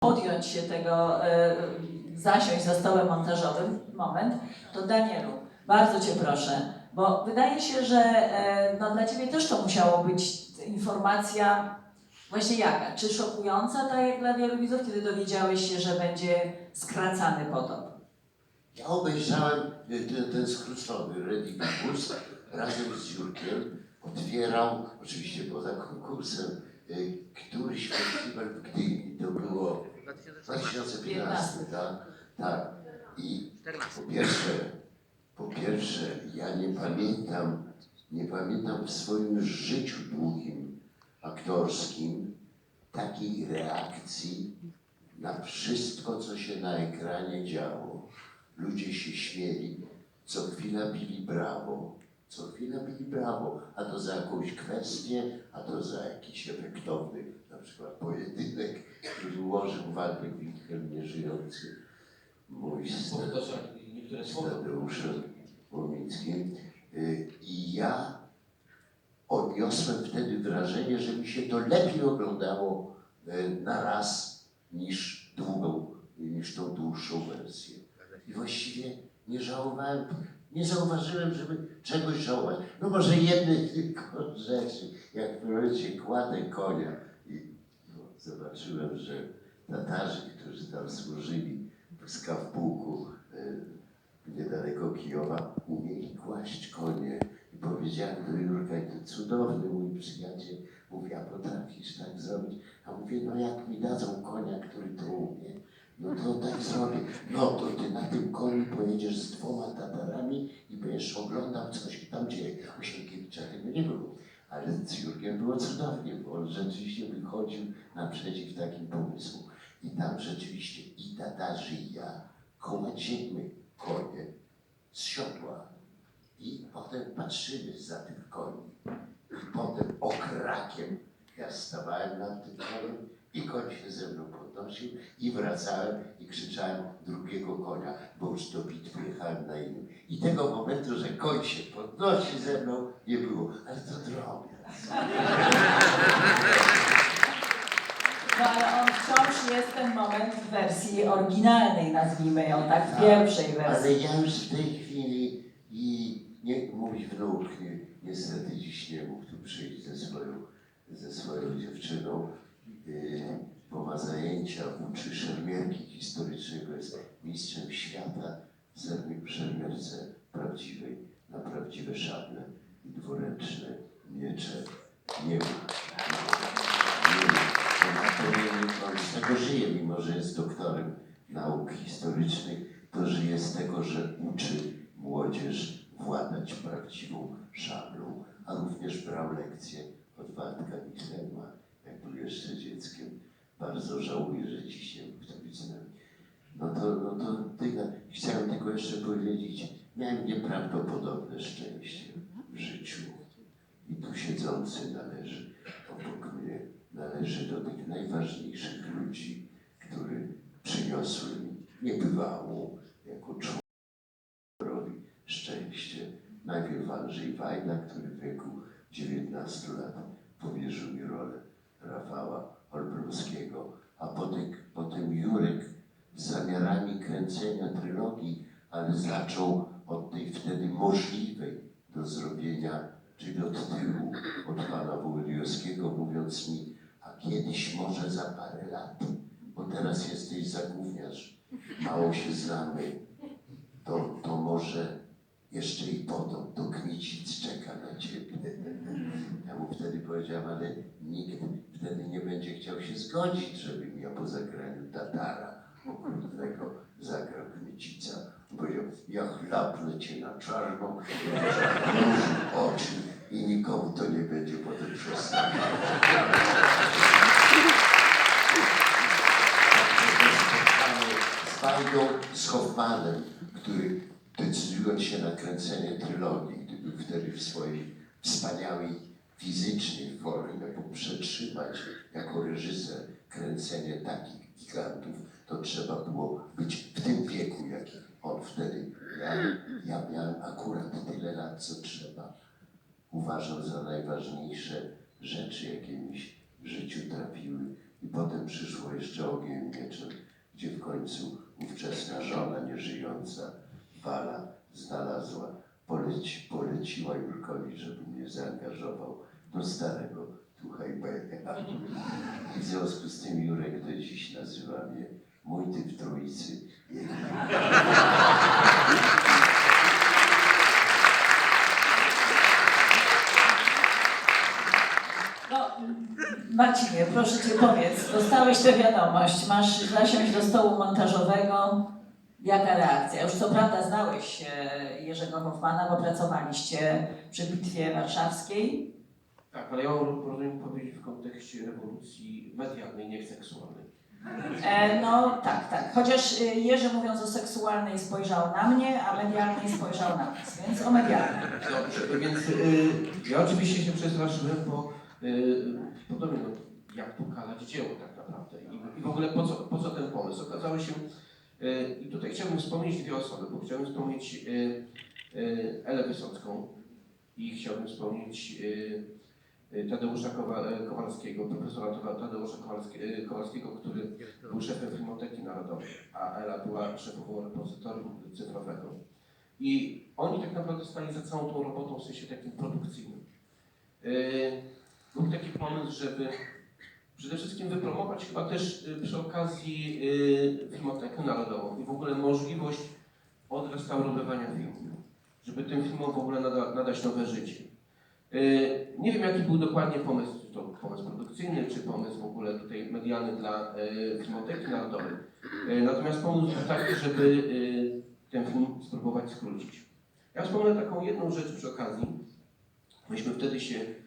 podjąć się tego, e, zasiąść za stołem montażowym, moment, to Danielu, bardzo Cię proszę, bo wydaje się, że e, no, dla Ciebie też to musiało być informacja właśnie jaka? Czy szokująca, tak jak dla wielu widzów, kiedy dowiedziałeś się, że będzie skracany potop? Ja obejrzałem ten, ten skrócony Ready Bus razem z Jurkiem. Otwierał, oczywiście poza konkursem, y, któryś festiwal w Gdyni. To było 2015, tak? Tak. I po pierwsze, po pierwsze, ja nie pamiętam, nie pamiętam w swoim życiu długim aktorskim takiej reakcji na wszystko, co się na ekranie działo. Ludzie się śmieli, co chwila bili brawo, co chwila bili brawo, a to za jakąś kwestię, a to za jakiś efektowny, na przykład pojedynek, który ułożył Waldek Wilhelm nieżyjący, mój słowa. Tadeuszem Łomickim. Y, I ja odniosłem wtedy wrażenie, że mi się to lepiej oglądało y, na raz niż długą, niż tą dłuższą wersję. I właściwie nie żałowałem, nie zauważyłem, żeby czegoś żałować. No może jednej tylko rzeczy, jak w momencie kładę konia i no, zobaczyłem, że Tatarzy, którzy tam służyli w Skawpułku, y, niedaleko Kijowa, umieli kłaść konie. I powiedziałem do Jurka, i to cudowny mój przyjaciel, mówi, a potrafisz tak zrobić? A mówię, no jak mi dadzą konia, który to umie, no to tak zrobię. No to ty na tym koniu pojedziesz z dwoma tatarami i będziesz oglądał, co się tam dzieje. U Sienkiewicza tego nie było. Ale z Jurkiem było cudownie, bo on rzeczywiście wychodził naprzeciw takim pomysłom. I tam rzeczywiście i Tatarzy, i ja kładziemy konie z siodła i potem patrzymy za tych koni. I potem okrakiem ja stawałem nad tym koniem i koń się ze mną podnosił i wracałem i krzyczałem drugiego konia, bo już do bitwy jechałem na innym. I tego momentu, że koń się podnosi ze mną, nie było. Ale to drobiazg. No ale on wciąż jest ten moment w wersji oryginalnej, nazwijmy ją tak, w Tak, pierwszej wersji. Ale ja już w tej chwili i nie, mój wnuk nie, niestety dziś nie mógł tu przyjść ze swoją, ze swoją dziewczyną, bo ma zajęcia, uczy szermierki historycznego, jest mistrzem świata w szermi- szermierce prawdziwej, na prawdziwe szable i dwuręczne miecze. Nie ma. Nie ma. Z tego żyje, mimo że jest doktorem nauk historycznych, to żyje z tego, że uczy młodzież władać prawdziwą szablą, a również brał lekcje od Waldka Wilhelma, jak był jeszcze dzieckiem. Bardzo żałuję, że dziś nie być z nami. No to, no to tyle. Chciałem tylko jeszcze powiedzieć, miałem nieprawdopodobne szczęście w życiu. I tu siedzący należy, obok mnie, należy do tych najważniejszych ludzi, który przyniosły mi niebywałą jako człowiekowi szczęście. Najpierw Andrzej Wajda, który w wieku 19 lat powierzył mi rolę Rafała Olbrzymskiego, a potem, potem Jurek z zamiarami kręcenia trylogii, ale zaczął od tej wtedy możliwej do zrobienia, czyli od tyłu, od pana Wołodyjowskiego, mówiąc mi, a kiedyś może za parę lat, bo teraz jesteś zagówniarz, mało się znamy, to, to może jeszcze i potem do Kmicic czeka na ciebie. Ja mu wtedy powiedziałem, ale nikt wtedy nie będzie chciał się zgodzić, żebym ja po zagraniu Tatara okrutnego zagrał Kmicica. Powiedział, ja chlapnę cię na czarno, róż oczy i nikomu to nie będzie potem przeszkadzać. z Wajdą, z Hoffmanem, który decydując się na kręcenie trylogii, gdyby wtedy w swojej wspaniałej fizycznej formie mógł przetrzymać jako reżyser kręcenie takich gigantów, to trzeba było być w tym wieku, jaki on wtedy miał. Ja miałem akurat tyle lat, co trzeba. Uważam za najważniejsze rzeczy, jakie mi w życiu trafiły I potem przyszło jeszcze ogniem mieczem, gdzie w końcu ówczesna żona nieżyjąca, Wala, znalazła, poleci, poleciła Jurkowi, żeby mnie zaangażował do starego Tuchajbeka. W związku z tym Jurek do dziś nazywa mnie mój typ trójcy. No, proszę Cię powiedz, dostałeś tę wiadomość, masz zasiąść do stołu montażowego. Jaka reakcja? Już co prawda znałeś e, Jerzego Hoffmana, bo pracowaliście przy Bitwie Warszawskiej. Tak, ale ja rozumiem powiedzieć w kontekście rewolucji medialnej, nie seksualnej. E, no tak, tak. Chociaż e, Jerzy mówiąc o seksualnej spojrzał na mnie, a medialnej spojrzał na nas, więc o medialnej. Dobrze, więc y, ja oczywiście się przestraszyłem, bo y, podobnie no, jak pokalać dzieło tak naprawdę. I, I w ogóle po co, po co ten pomysł? Okazało się, i tutaj chciałbym wspomnieć dwie osoby, bo chciałbym wspomnieć y, y, Elę Wysocką i chciałbym wspomnieć y, y, Tadeusza Kowa, Kowalskiego, profesora Tade- Tadeusza Kowalskiego, który był szefem Filmoteki Narodowej, a Ela była szefową repozytorium cyfrowego. I oni tak naprawdę stali za całą tą robotą w sensie takim produkcyjnym. Był taki pomysł, żeby przede wszystkim wypromować chyba też yy, przy okazji yy, Filmotekę Narodową i w ogóle możliwość odrestaurowywania filmu, żeby tym filmom w ogóle nada, nadać nowe życie. Yy, Nie wiem jaki był dokładnie pomysł, czy to pomysł produkcyjny, czy pomysł w ogóle tutaj medialny dla Filmoteki Narodowej. Natomiast pomysł był taki, żeby ten film spróbować skrócić. Ja wspomnę taką jedną rzecz przy okazji. Myśmy wtedy się, y,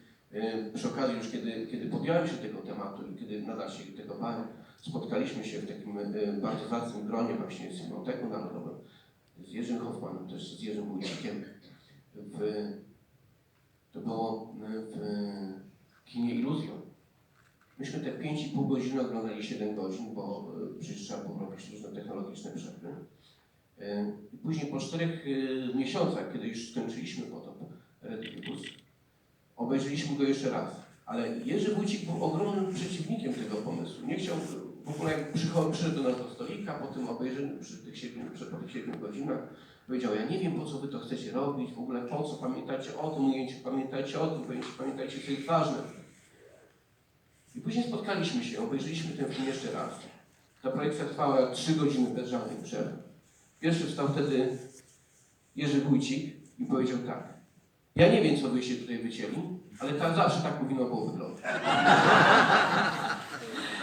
przy okazji już kiedy, kiedy podjąłem się tego tematu i kiedy nadal się tego bałem, spotkaliśmy się w takim y, bardzo zacnym gronie właśnie z Filmoteką Narodową, z Jerzym Hoffmanem, też z Jerzym Wójcikiem. To było y, w kinie Iluzjon. Myśmy te 5,5 godziny oglądali 7 godzin, bo przecież trzeba było robić różne technologiczne przerwy. E, później po czterech e, miesiącach, kiedy już skończyliśmy potop obejrzeliśmy go jeszcze raz. Ale Jerzy Wójcik był ogromnym przeciwnikiem tego pomysłu. Nie chciał, w ogóle jak przyszedł do nas do stolika, po tym obejrzeniu, przy tych siedmiu, przy, po tych siedmiu godzinach, powiedział, ja nie wiem po co wy to chcecie robić, w ogóle po co, pamiętajcie o tym ujęciu, pamiętajcie o tym ujęciu, pamiętajcie co jest ważne. I później spotkaliśmy się, obejrzeliśmy ten film jeszcze raz. Ta projekcja trwała 3 godziny bez żadnych przerw. Pierwszy wstał wtedy Jerzy Wójcik i powiedział tak. Ja nie wiem, co wyście tutaj wycięli, ale tam zawsze tak powinno było wyglądać.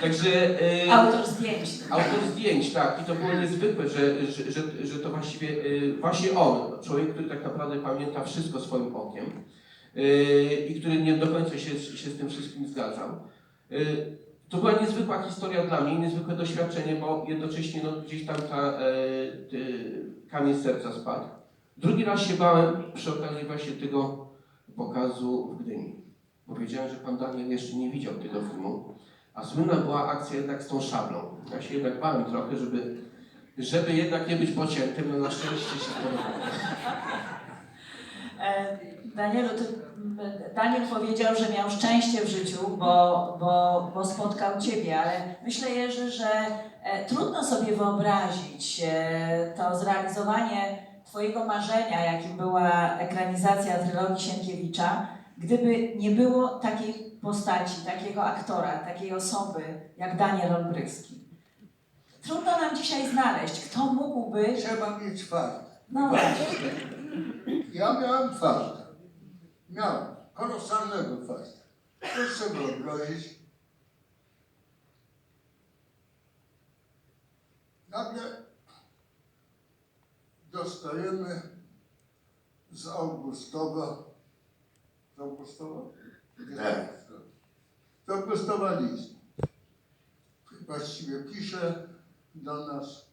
Także e, Autor zdjęć. autor zdjęć, tak, i to było niezwykłe, że, że, że, że to właściwie e, właśnie on, człowiek, który tak naprawdę pamięta wszystko swoim okiem e, i który nie do końca się, się z tym wszystkim zgadzał. E, to była niezwykła historia dla mnie, niezwykłe doświadczenie, bo jednocześnie no, gdzieś tam ta, e, ty, kamień serca spadł. Drugi raz się bałem przy okazji właśnie tego pokazu w Gdyni. Powiedziałem, że pan Daniel jeszcze nie widział tego filmu, a słynna była akcja jednak z tą szablą. Ja się jednak bałem trochę, żeby, żeby jednak nie być pociętym, no na szczęście się podobało. E, Danielu, ty, Daniel powiedział, że miał szczęście w życiu, bo, bo, bo spotkał Ciebie, ale myślę, Jerzy, że e, trudno sobie wyobrazić e, to zrealizowanie Twojego marzenia, jakim była ekranizacja trylogii Sienkiewicza, gdyby nie było takiej postaci, takiego aktora, takiej osoby jak Daniel Olbryski. Trudno nam dzisiaj znaleźć, kto mógłby... Trzeba mieć fart. No właśnie. Ja miałem farta. Miałem. Kolosalnego farta. Proszę wyobrazić. Nagle dostajemy z Augustowa. Z Augustowa? Tak. Z Augustowa list. Właściwie pisze do nas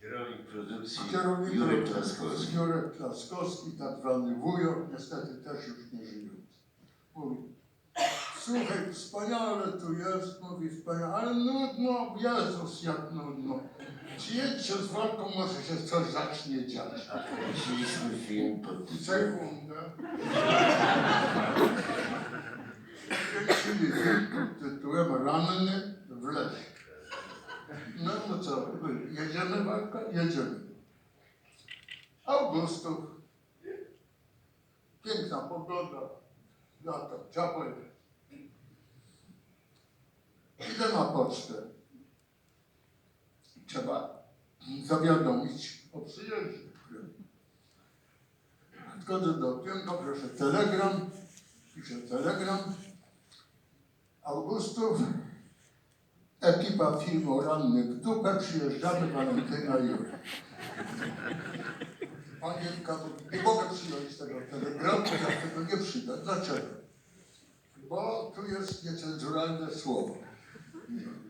Kierownik produkcji Kierownik Jurek Klaskowski. Jurek Klaskowski, tak zwany wujo, niestety też już nie żyjący. Mówi, słuchaj, wspaniale tu jest, mówi wspaniale, ale nudno, Jezus, jak nudno. Przyjedźcie z walką, może się coś zacznie dziać. Kręciliśmy film pod tytułem Sekundę. kręcili pod tytułem Ranny w lesie. No to co, jedziemy walka? Jedziemy. Augustów. Piękna pogoda. Lato, ciepłe. Idę na pocztę. Trzeba zawiadomić o przyjeździe. Wchodzę do okienka, proszę telegram. Piszę telegram. Augustów. Ekipa filmu Ranny w dupę. Przyjeżdżamy Walentyna Jura. Panie Kawu, nie mogę przyjąć tego telegramu, ja tego nie przyjdę. Dlaczego? Bo tu jest niecenzuralne słowo.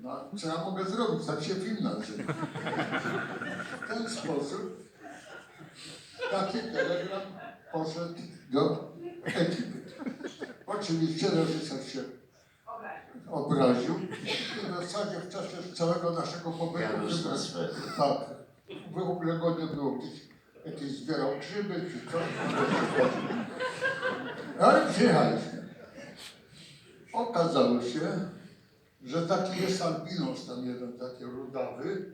No, co ja mogę zrobić? Tak się film nazywa. W ten sposób taki telegram poszedł do ekipy. Oczywiście reżyser się obraził i w zasadzie w czasie całego naszego pobytu swety. tak. W ogóle go nie było. Jakieś, jakieś zbierał grzyby czy coś. Ale przyjechaliśmy. Okazało się, że taki jest albinos tam jeden taki rudawy,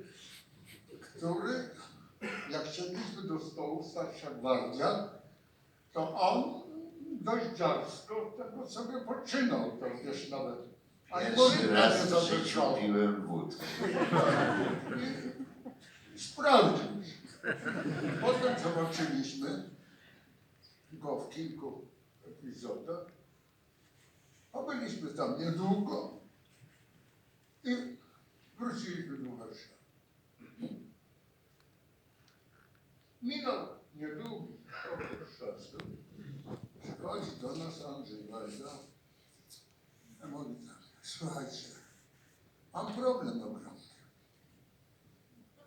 który jak siedliśmy do stołu, starsza gwardia, to on dość dziarsko tego sobie poczynał, to wiesz nawet. A i Pierwszy raz w życiu piłem wódkę. Sprawdził. Potem zobaczyliśmy go w kilku epizodach, a byliśmy tam niedługo i wróciliśmy do Warszawy. Minął niedługi okres czasu. Przychodzi do nas Andrzej Wajda i mówi tak, słuchajcie, mam problem ogromny.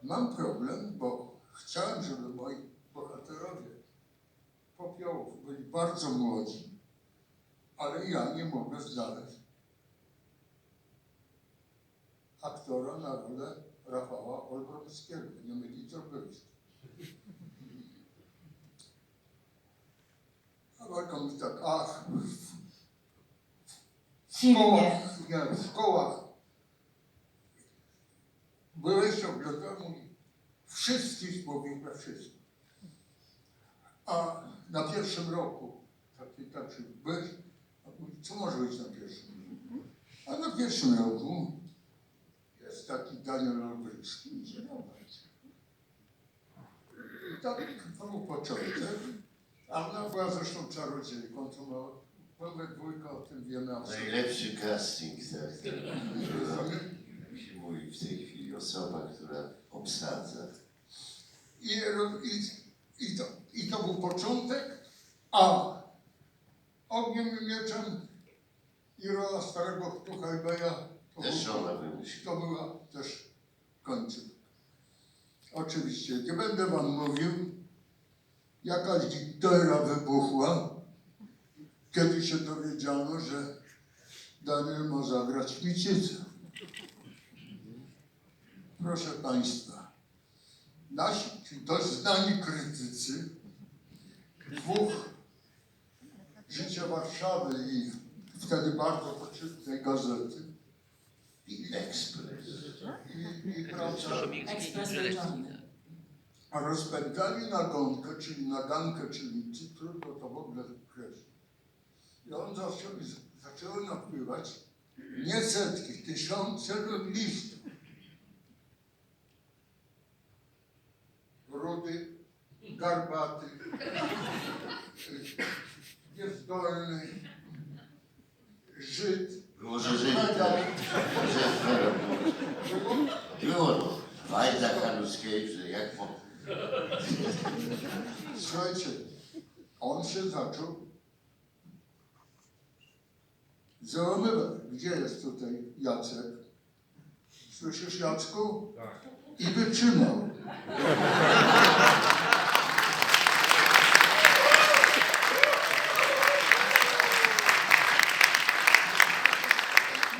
Mam problem, bo chciałem, żeby moi bohaterowie popiołów byli bardzo młodzi, ale ja nie mogę znaleźć aktora na rolę Rafała Olbrońskiego. Nie mylić obyć. A Walka mówi tak, ach, W filmie. nie, w szkołach byłeś oglądał, mówi, wszystkich mówił we wszystkich. A na pierwszym roku, taki, taki byłeś, co może być na pierwszym roku? A na pierwszym roku jest taki Daniel idzie na walce. I tak to był początek. A ona była zresztą czarodziejką, to ma, we dwójkę o tym wiemy. Najlepszy casting, tak, tak. Się mówi w tej chwili, osoba, która obsadza. I, i, i, to, I to był początek, a ogniem i mieczem i rola starego Tuchajbeja to, Też był- ona wymyśliła. to była też końcówka. Oczywiście, nie będę wam mówił, jakaś dyktora wybuchła, kiedy się dowiedziano, że Daniel ma zagrać Micicę. Proszę Państwa, nasi dość znani krytycy dwóch Życia Warszawy i wtedy bardzo poczytnej gazety ekspres. i, i prawda, Ekspres wieczorny. a rozpędzali nagonkę, czyli nagankę, czyli ci, trudno to w ogóle określić. I on zaczął, zaczęły napływać nie setki, tysiące listów. Rudy, garbaty, niezdolny, Żyd. Było, że żyli tak. Że Było. Wajda Hanuskiewicz, jak po... Słuchajcie, on się zaczął załamywać. Gdzie jest tutaj Jacek? Słyszysz Jacku? I wytrzymał.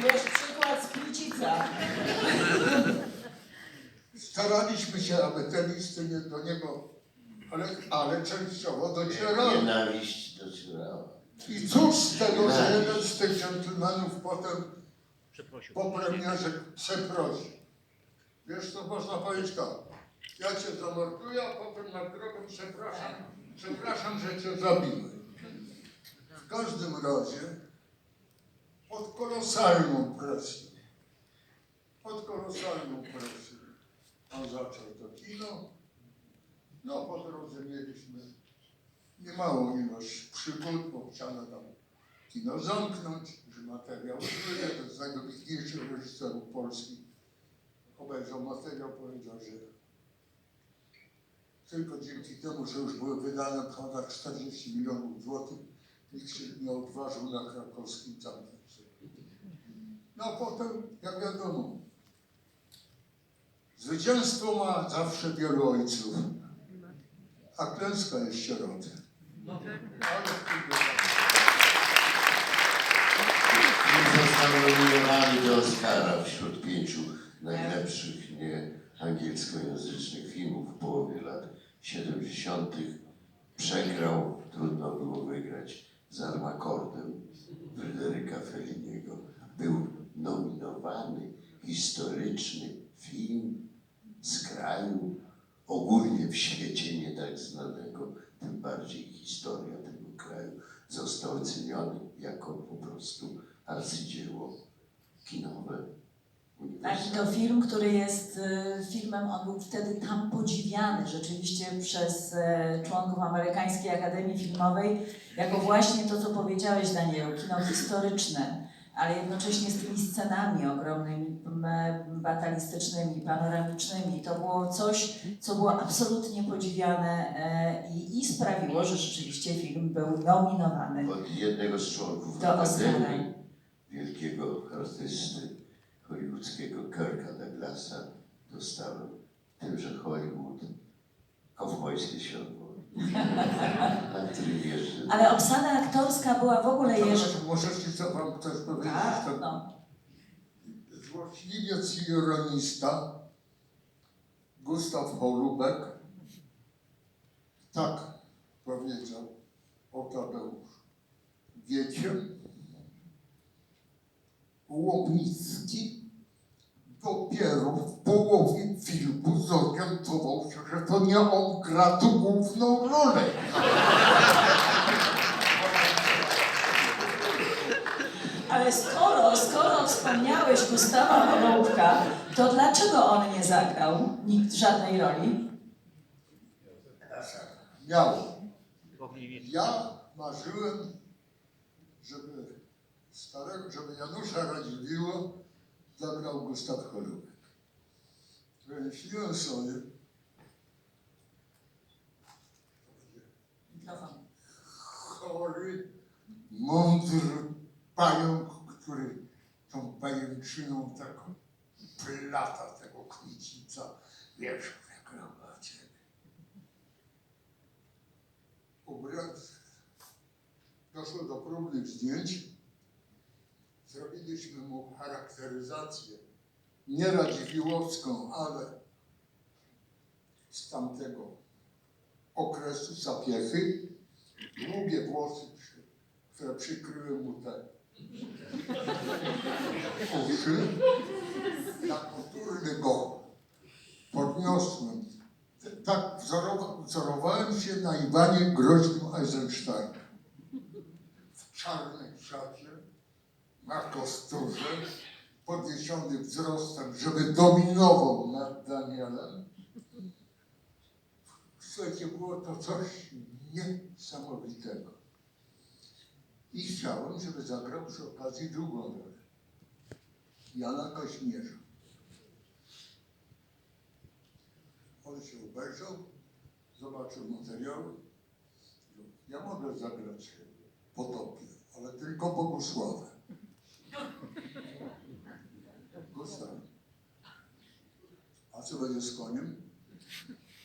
Wiesz, przykład z Plicica. Staraliśmy się, aby te listy nie do niego, ale, ale częściowo docierały. Nienawiść docierała. I cóż z tego, że jeden z tych dżentelmenów potem po premierze przeprosi. Wiesz co można powiedzieć tak, ja cię zamorduję, a potem nad grobem przepraszam, przepraszam, że cię zabiłem. W każdym razie pod kolosalną presją, pod kolosalną presją on zaczął to kino. No po drodze mieliśmy niemałą ilość przygód, bo chciano tam kino zamknąć, że materiał zły, jeden z najwybitniejszych reżyserów polskich obejrzał materiał, powiedział, że tylko dzięki temu, że już były wydane ponad 40 milionów złotych, nikt się nie odważył na krakowskim zamknąć. No potem, jak wiadomo, zwycięstwo ma zawsze wielu ojców, a klęska jest sieroty. Został nominowany do Oscara wśród pięciu najlepszych nie angielskojęzycznych filmów w połowie lat 70. Przegrał, trudno było wygrać z Armakordem Fryderyka Felliniego. Był nominowany historyczny film z kraju ogólnie w świecie nie tak znanego, tym bardziej historia tego kraju został oceniony jako po prostu arcydzieło kinowe. Tak, i to film, który jest e, filmem, on był wtedy tam podziwiany rzeczywiście przez e, członków Amerykańskiej Akademii Filmowej, jako właśnie to, co powiedziałeś Danielu, kino historyczne, ale jednocześnie z tymi scenami ogromnymi, batalistycznymi, panoramicznymi. To było coś, co było absolutnie podziwiane e, i, i sprawiło, że rzeczywiście film był nominowany. Od jednego z członków Do Oscara. Wielkiego artysty hollywoodzkiego Kirka Douglasa, dostałem tym, że Hollywood kowbojskie światło. Ale obsada aktorska była w ogóle jeszcze... Może ci co wam chcesz powiedzieć? Tak, to no. Złośliwiec i ironista Gustaw Holubek tak powiedział o Tadeuszu. Wiecie, Łomnicki dopiero w połowie filmu zorientował się, że to nie on gra tu główną rolę. Ale skoro, skoro wspomniałeś Gustawa Holubka, to dlaczego on nie zagrał nikt żadnej roli? Miał. Ja marzyłem, żeby starego, żeby Janusza Radziwiłła zagrał Gustaw. Wymyśliłem sobie, chory, mądry pająk, który tą pajęczyną taką plata tego kmicica, wiesz, na ciebie. Ubrać. Doszło do próbnych zdjęć. Zrobiliśmy mu charakteryzację, nie radziwiłowską, ale z tamtego okresu zapiechy, długie włosy, które przykryły mu te uszy. Na kulturny go podniosłem. Tak wzorowa- wzorowałem się na Iwanie Groźnym Eisensteinie. W czarnej szacie, na kosturze, podniesiony wzrostem, żeby dominował nad Danielem. Słuchajcie, było to coś niesamowitego. I chciałem, żeby zagrał przy okazji drugą rolę. Jana Kaźmierza. On się obejrzał, zobaczył materiały. Ja mogę zagrać potopie, ale tylko Bogusławę. Gustaw. A co będzie z koniem?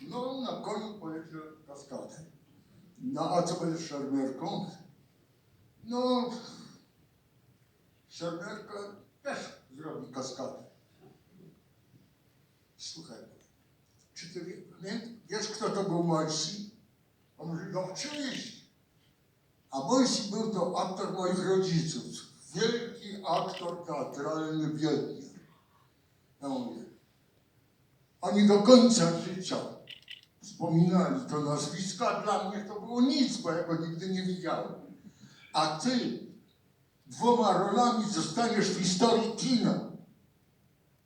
No, na koniu pojedzie kaskadę. No, a co będzie z szermierką? No, szermierka też zrobi kaskadę. Słuchaj, czy ty wie, wie, wiesz, kto to był Morsi? On mówi, no oczywiście. A Wojsik był to aktor moich rodziców. Wielki aktor teatralny w Wiedniu. Ja mówię, oni do końca życia wspominali to nazwisko, a dla mnie to było nic, bo ja go nigdy nie widziałem. A ty dwoma rolami zostaniesz w historii kina.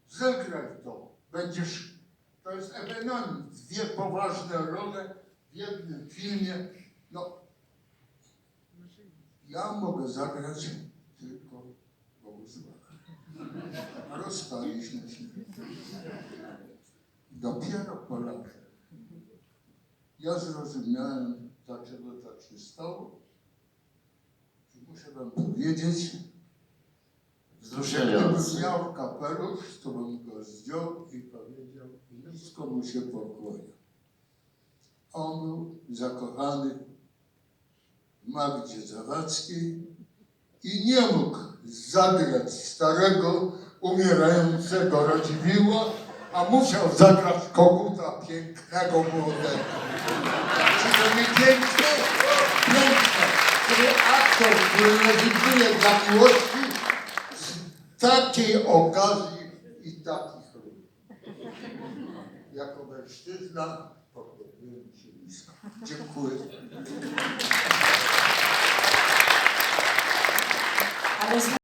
Zagraj to. Będziesz, to jest ewenement. Dwie poważne role w jednym filmie. No, ja mogę zagrać tylko Bogusława. Rozstaliśmy się. Dopiero po latach ja zrozumiałem, dlaczego tak się stało. I muszę wam powiedzieć, Wzruszające. Gdybym miał kapelusz, to bym go zdjął i powiedział, nisko mu się pokłonię. On był zakochany w Magdzie Zawadzkiej i nie mógł zagrać starego, umierającego Radziwiłła, a musiał zagrać koguta pięknego młodego. Czy to nie piękne? Piękne. Czyli aktor, który rezygnuje dla miłości z takiej okazji i takich ról. Jako mężczyzna podpowiadam Ci nisko. Dziękuję.